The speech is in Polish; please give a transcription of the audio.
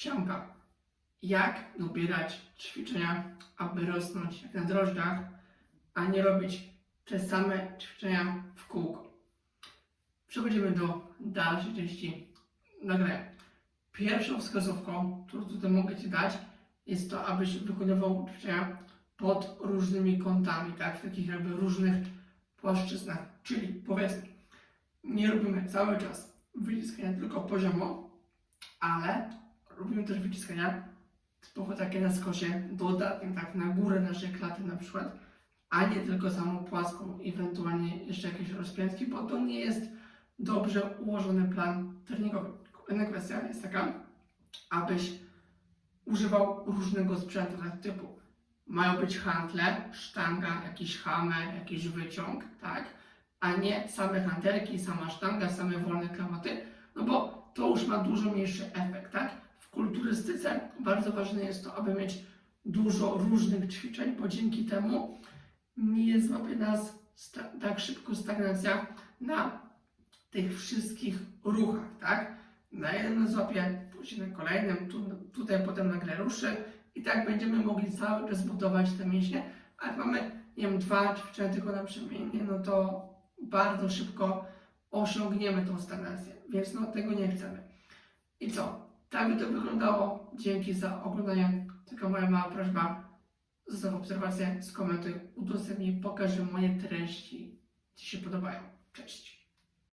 Siemka. Jak dobierać ćwiczenia, aby rosnąć jak na drożdżach, a nie robić te same ćwiczenia w kółko? Przechodzimy do dalszej części nagrania. Pierwszą wskazówką, którą tutaj mogę Ci dać, jest to, abyś wykonywał ćwiczenia pod różnymi kątami, tak? W takich jakby różnych płaszczyznach. Czyli powiedzmy, nie robimy cały czas wyciskania tylko poziomo, ale robimy też wyciskania typowo takie na skosie, dodatnie tak na górę naszej klaty na przykład, a nie tylko samą płaską, ewentualnie jeszcze jakieś rozpiętki, bo to nie jest dobrze ułożony plan treningowy. Kolejna kwestia jest taka, abyś używał różnego sprzętu, tak typu mają być handle, sztanga, jakiś hammer, jakiś wyciąg, tak? A nie same hantelki, sama sztanga, same wolne klamaty, no bo to już ma dużo mniejszy efekt, W kulturystyce bardzo ważne jest to, aby mieć dużo różnych ćwiczeń, bo dzięki temu nie złapie nas tak szybko stagnacja na tych wszystkich ruchach, tak? Na jednym złapie, później na kolejnym, tu, tutaj potem nagle ruszy i tak będziemy mogli cały czas budować te mięśnie, a jak mamy, nie wiem, dwa ćwiczenia tylko na przemiennie, no to bardzo szybko osiągniemy tą stagnację, więc no tego nie chcemy. I co? Tak by to wyglądało. Dzięki za oglądanie. Tylko moja mała prośba. Zostaw obserwację, skomentuj, udostępnij, pokaż, moje treści Ci się podobają. Cześć.